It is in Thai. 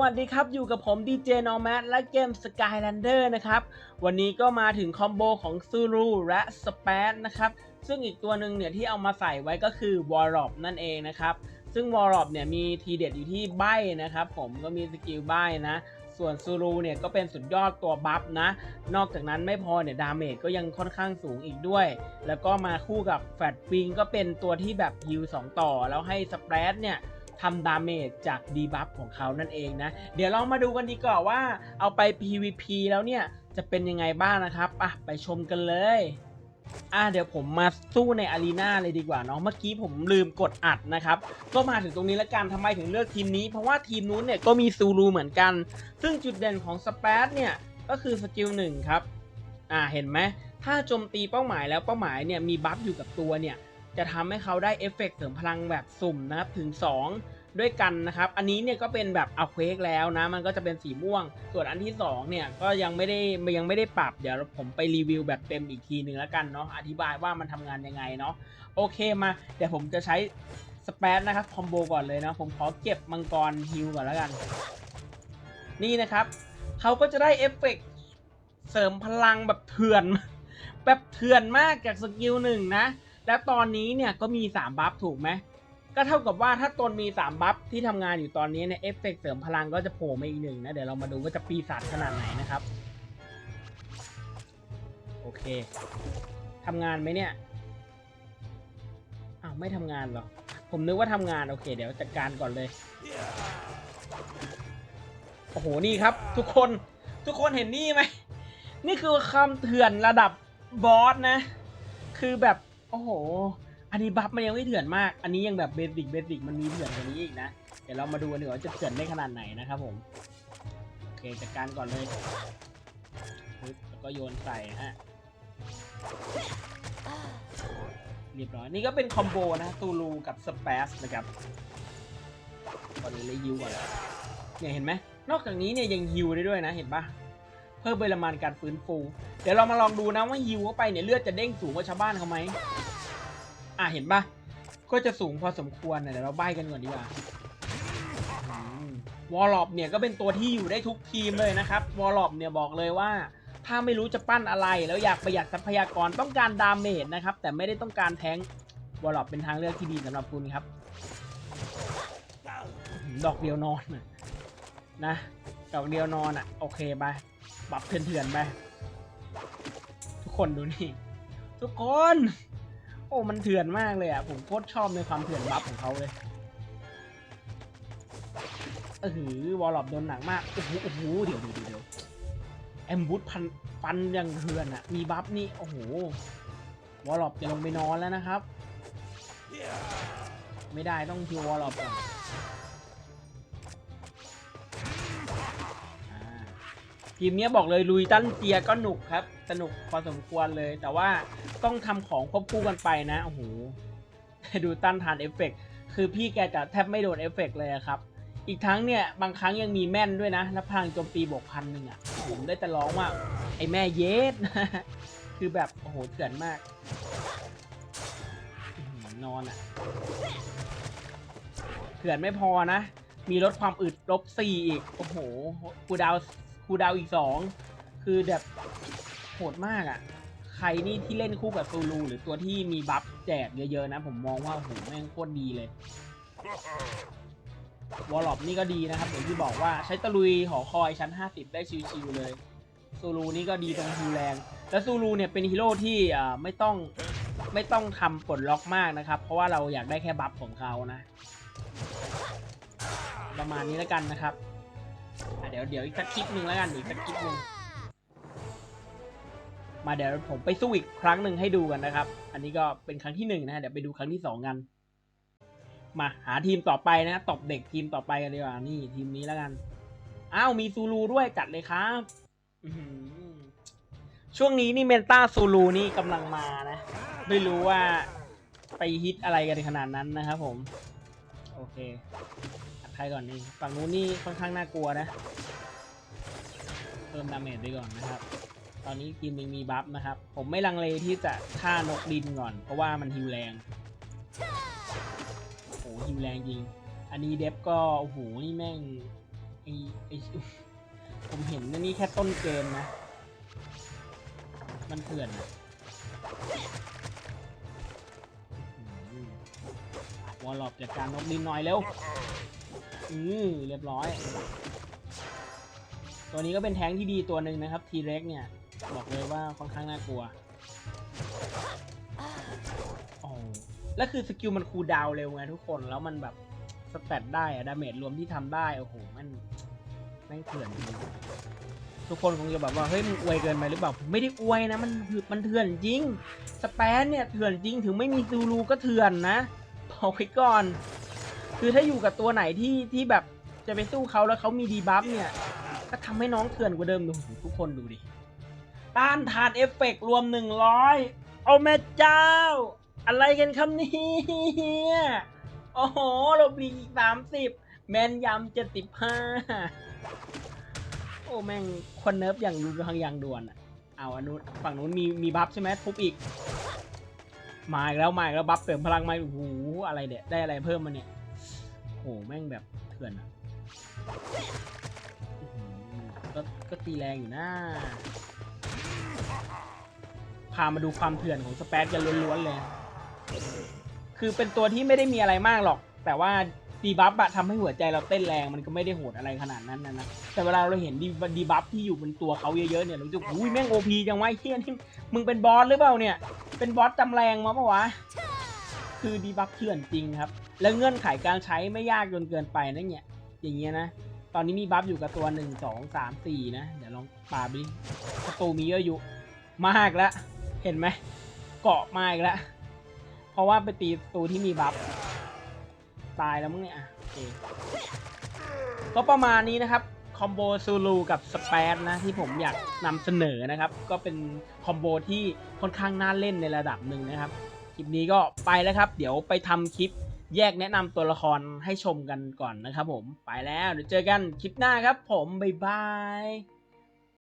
วัสดีครับ อยู่กับผมดีเจนอร์แมทและเกม Skylander นะครับ วันนี้ก็มาถึงคอมโบของซูรูและสเปซนะครับ ซึ่งอีกตัวหนึ่งเนี่ยที่เอามาใส่ไว้ก็คือวอล o p นั่นเองนะครับ ซึ่งวอล o p เนี่ยมีทีเด็ดอยู่ที่ใบนะครับผมก็มีสกิลใบนะ ส่วนซูรูเนี่ยก็เป็นสุดยอดตัวบัฟนะ นอกจากนั้นไม่พอเนี่ยดาเมจก็ยังค่อนข้างสูงอีกด้วย แล้วก็มาคู่กับแฟตวิงก็เป็นตัวที่แบบฮิว2ต่อแล้วให้สเปรดเนี่ย ทำดาเมจจากดีบัฟของเขานั่นเองนะ เดี๋ยวเรามาดูกันดีกว่าว่าเอาไป PVP แล้วเนี่ย จะเป็นยังไงบ้างนะครับอะไปชมกันเลยอะเดี๋ยวผมมาสู้ในอารีนาเลยดีกว่าเนาะเมื่อกี้ผมลืมกดอัดนะครับ ก็มาถึงตรงนี้แล้วกันทำไมถึงเลือกทีมนี้ เพราะว่าทีมนู้นเนี่ยก็มีซูรูเหมือนกัน ซึ่งจุดเด่นของสเปซเนี่ยก็คือสกิลหนึ่งครับ อ่าเห็นไหมถ้าโจมตีเป้าหมายแล้วเป้าหมายเนี่ยมีบัฟอยู่กับตัวเนี่ย จะทำให้เขาได้เอฟเฟกต์เสริมพลังแบบสุ่มนะครับถึง 2 ด้วยกันนะครับ อันนี้เนี่ยก็เป็นแบบเอาเควกแล้วนะ มันก็จะเป็นสีม่วง ส่วนอันที่ 2 เนี่ยก็ยังไม่ได้ยังไม่ได้ปรับ เดี๋ยวผมไปรีวิวแบบเต็มอีกทีหนึ่งแล้วกันเนาะอธิบายว่ามันทำงานยังไงเนาะโอเคมา เดี๋ยวผมจะใช้สเปซนะครับคอมโบก่อนเลยนะผมขอเก็บมังกรฮิวก่อนแล้วกัน นี่นะครับเขาก็จะได้เอฟเฟกต์เสริมพลังแบบเถื่อน แบบเถื่อนมากจากสกิลหนึ่งนะ แล้วตอนนี้เนี่ยก็มี 3 บัฟถูกไหม ก็เท่ากับว่าถ้าตนมี 3 บัฟที่ทำงานอยู่ตอนนี้เนี่ยเอฟเฟกต์เสริมพลังก็จะโผล่มาอีกหนึ่งนะ เดี๋ยวเรามาดูว่าจะปีศาจขนาดไหนนะครับ โอเคทำงานไหมเนี่ย อ้าวไม่ทำงานเหรอ ผมนึกว่าทำงานโอเค เดี๋ยวจัดการก่อนเลย โอ้โหนี่ครับ ทุกคนทุกคนเห็นนี่ไหม นี่คือคำเถื่อนระดับบอสนะ คือแบบ อ้โห อันนี้บัฟมันยังไม่เถื่อนมาก อันนี้ยังแบบเบสิกเบสิกมันมีเถื่อนกว่านี้อีกนะ เดี๋ยวเรามาดูกันดีกว่าจะเถื่อนได้ขนาดไหนนะครับผม โอเคจัดการก่อนเลยแล้วก็โยนใส่ฮะ เรียบร้อย นี่ก็เป็นคอมโบนะตูลูกับสเปซนะครับก่อนเลยเลยยิวก่อนเนี่ยเห็นไหม นอกจากนี้เนี่ยยังฮิวได้ด้วยนะเห็นปะเพิ่มปริมาณการฟื้นฟู เดี๋ยวเรามาลองดูนะว่าฮิวเข้าไปเนี่ยเลือดจะเด้งสูงกว่าชาวบ้านเขาไหม อะเห็นปะก็จะสูงพอสมควรนะเดี๋ยวเราใบกันก่อนดีกว่าวอลล็อบเนี่ยก็เป็นตัวที่อยู่ได้ทุกทีมเลยนะครับวอลล็อบเนี่ยบอกเลยว่า ถ้าไม่รู้จะปั้นอะไร แล้วอยากประหยัดทรัพยากรต้องการดาเมจนะครับ แต่ไม่ได้ต้องการแทงวอลล็อบเป็นทางเลือกที่ดีสำหรับคุณครับ ดอกเดียวนอนนะนะดอกเดียวนอนอะโอเคไปปรับเถื่อนๆไปทุกคนดูนี่ ทุกคน โอ้มันเถื่อนมากเลยอะ ผมโคตรชอบในความเถื่อนบัฟของเขาเลยเออหือวอลล็อบโดนหนักมากโอ้โหโอ้โหเดี๋ยวเดี๋ยวเดี๋ยวแอมบูทพันฟันยังเถื่อนอะ มีบัฟนี่โอ้โหวอลล็อบจะลงไปนอนแล้วนะครับ ไม่ได้ต้องคิววอลล็อบก่อน ทีมเนี้ยบอกเลยลุยตั้นเจียก็หนุกครับ สนุกพอสมควรเลย แต่ว่าต้องทำของควบคู่กันไปนะโอ้โหดูตั้นทานเอฟเฟกต์คือพี่แกจะแทบไม่โดนเอฟเฟกต์เลยครับ อีกทั้งเนี่ย บางครั้งยังมีแม่นด้วยนะแล้วพังโจมตีบวกพันหนึ่งอะผมได้แต่ร้องว่า ไอ้แม่เยสคือแบบโอ้โหเถื่อนมากอื้อนอนอะเถื่อนไม่พอนะ มีลดความอึดลบสี่อีก โอ้โหคูดาว คูดาวอีกสองคือแบบโหดมากอะ่ะ ใครนี่ที่เล่นคู่กับซูลูหรือตัวที่มีบัฟแจกเยอะๆนะ ผมมองว่าโหแม่งโคตรดีเลยวอลล็อบนี่ก็ดีนะครับอย่างที่บอกว่าใช้ตะลุยหอคอยชั้น 50 ได้ชิวๆเลยซูลูนี่ก็ดีตรงฮิวแรงแล้วซูลูเนี่ยเป็นฮีโร่ที่ไม่ต้องไม่ต้องทำปลดล็อกมากนะครับ เพราะว่าเราอยากได้แค่บัฟของเขานะ ประมาณนี้แล้วกันนะครับ อะเดี๋ยวเดี๋ยวอีกสักคลิปหนึ่งแล้วกันอีกสักคลิปหนึ่งมาเดี๋ยวผมไปสู้อีกครั้งหนึ่งให้ดูกันนะครับ อันนี้ก็เป็นครั้งที่หนึ่งนะ เดี๋ยวไปดูครั้งที่สองกัน มาหาทีมต่อไปนะตบเด็กทีมต่อไปกันดีกว่านี่ทีมนี้แล้วกัน อ้าวมีซูลูด้วยจัดเลยครับช่วงนี้นี่เมนต้าซูลูนี่กำลังมานะ ไม่รู้ว่าไปฮิตอะไรกันขนาดนั้นนะครับผม โอเค ใครก่อนนี่ฝั่งนู้นนี่ค่อนข้างน่ากลัวนะ เพิ่มดาเมจไปก่อนนะครับ ตอนนี้ทีมยังมีบัฟนะครับ ผมไม่ลังเลที่จะฆ่านกดินก่อน เพราะว่ามันฮิวแรงโอ้โหฮิวแรงจริง อันนี้เดฟก็โอ้โหนี่แม่งไอไอผมเห็นนะนี่แค่ต้นเกมนะ มันเถื่อนนะ วอลล็อกจัดการนกดินหน่อยเร็วอือเรียบร้อย ตัวนี้ก็เป็นแท้งที่ดีตัวหนึ่งนะครับทีเร็กเนี่ยบอกเลยว่าค่อนข้างน่ากลัวโอ้แล้วคือสกิลมันคูลดาวเร็วไงทุกคนแล้วมันแบบสแตทได้อะดาเมจรวมที่ทำได้โอ้โหมันแม่งเถื่อนจริงทุกคนคงจะแบบว่าเฮ้ยมึงอวยเกินไปหรือเปล่าไม่ได้อวยนะมันมันเถื่อนจริงสแปนเนี่ยเถื่อนจริงถึงไม่มีซูรูก็เถื่อนนะ บอกไว้ก่อน คือถ้าอยู่กับตัวไหนที่ที่แบบจะไปสู้เขาแล้วเขามีดีบัฟเนี่ย ก็ทำให้น้องเถื่อนกว่าเดิมดูทุกคนดูดิ ต้านทานเอฟเฟกต์รวม100โอ้แม่เจ้า อะไรกันครับเนี่ยโอ้โหลบลีอีก30แมนยำ75โอ้แม่งคนเนิร์ฟอย่างรุนแรงอย่างด่วนอะเอาอันนู้นฝั่งนู้นมีมีบัฟใช่ไหมทุบอีก มาอีกแล้วมาอีกแล้วบัฟเสริมพลังมาโอ้โหอะไรเนี่ยได้อะไรเพิ่มมาเนี่ยโอ้โหแม่งแบบเถื่อนอะก็ก็ตีแรงอยู่นะพามาดูความเถื่อนของสเปซกันล้วนๆเลย คือเป็นตัวที่ไม่ได้มีอะไรมากหรอก แต่ว่า ดีบัฟอะทำให้หัวใจเราเต้นแรงมันก็ไม่ได้โหดอะไรขนาดนั้นนะนะแต่เวลาเราเห็นดีดีบัฟที่อยู่บนตัวเขาเยอะๆเนี่ยเราจะอุ้ยแม่งโอพีจังวะไอ้เฮียนี่มึงเป็นบอสหรือเปล่าเนี่ย เป็นบอสจำแรงมาปะวะคือดีบัฟเถื่อนจริงครับ แล้วเงื่อนไขการใช้ไม่ยากจนเกินไปนะเนี่ยอย่างเงี้ยนะตอนนี้มีบัฟอยู่กับตัวหนึ่งสองสามสี่นะเดี๋ยวลองปาบดิศัตรูมีเยอะอยู่มากแล้วเห็นไหมเกาะมากแล้วเพราะว่าไปตีศัตรูที่มีบัฟ ตายแล้วมึงเนี่ยอะโอเคก็ประมาณนี้นะครับคอมโบซูลูกับสเปซนะที่ผมอยากนำเสนอนะครับ ก็เป็นคอมโบที่ค่อนข้างน่าเล่นในระดับหนึ่งนะครับ คลิปนี้ก็ไปแล้วครับ เดี๋ยวไปทำคลิปแยกแนะนำตัวละครให้ชมกันก่อนนะครับผมไปแล้วเดี๋ยวเจอกันคลิปหน้าครับผม บ๊ายบาย